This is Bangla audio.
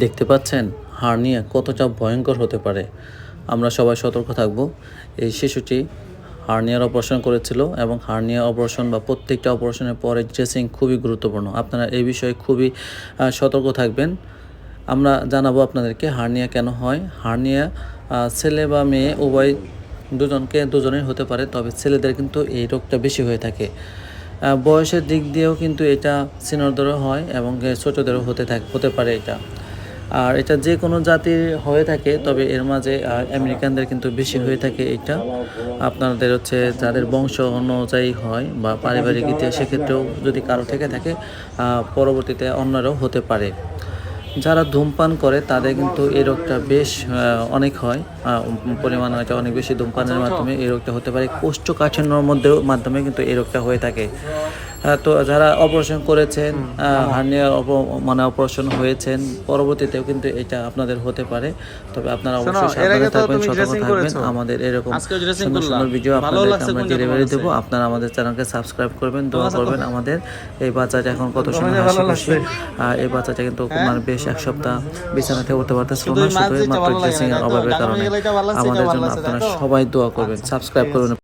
দেখতে পাচ্ছেন হার্নিয়া কতটা ভয়ঙ্কর হতে পারে। আমরা সবাই সতর্ক থাকব। এই শিশুটি হার্নিয়ার অপারেশন করেছিল এবং হার্নিয়া অপারেশন বা প্রত্যেকটা অপারেশনের পরে ড্রেসিং খুবই গুরুত্বপূর্ণ। আপনারা এই বিষয়ে খুবই সতর্ক থাকবেন। আমরা জানাব আপনাদেরকে হার্নিয়া কেন হয়। হার্নিয়া ছেলে বা মেয়ে উভয় দুজনকে দুজনেই হতে পারে, তবে ছেলেদের কিন্তু এই রোগটা বেশি হয়ে থাকে। বয়সের দিক দিয়েও কিন্তু এটা সিনিয়রদেরও হয় এবং ছোটোদেরও হতে থাক, হতে পারে এটা। আর এটা যে কোনো জাতির হয়ে থাকে, তবে এর মাঝে আমেরিকানদের কিন্তু বেশি হয়ে থাকে এটা আপনাদের হচ্ছে যাদের বংশ অনুযায়ী হয় বা পারিবারিক ইতিহাস, সেক্ষেত্রেও যদি কারও থেকে থাকে পরবর্তীতে অন্যরাও হতে পারে। যারা ধূমপান করে, তাদের কিন্তু এই রোগটা বেশ অনেক হয়। পরিমাণ অনেকটা অনেক বেশি ধূমপানের মাধ্যমে এই রোগটা হতে পারে। কোষ্ঠকাঠিন্যর মধ্যেও, মাধ্যমে কিন্তু এই রোগটা হয়ে থাকে। তো যারা অপারেশন করেছেন হার্নিয়ার মানে অপারেশন হয়েছেন পরবর্তীতেও কিন্তু এটা আপনাদের হতে পারে। তবে আপনারা অবশ্যই সাবধানে থাকবেন সতর্ক থাকবেন। আমাদের এরকম সুন্দর সুন্দর ভিডিও ভালো আপনাদেরকে আমরা ডেলিভারি দেবো। আপনারা আমাদের চ্যানেলকে সাবস্ক্রাইব করবেন দোয়া করবেন আমাদের। এই বাচ্চাটা এখন কত সময় হাসি খুশি। আর এই বাচ্চাটা কিন্তু মানে বেশ এক সপ্তাহ বিছানাতে উঠতে পারতেছিল না শুধু মাত্র ড্রেসিং এর অভাবের কারণে। আমাদের জন্য আপনারা সবাই দোয়া করবেন সাবস্ক্রাইব করবেন।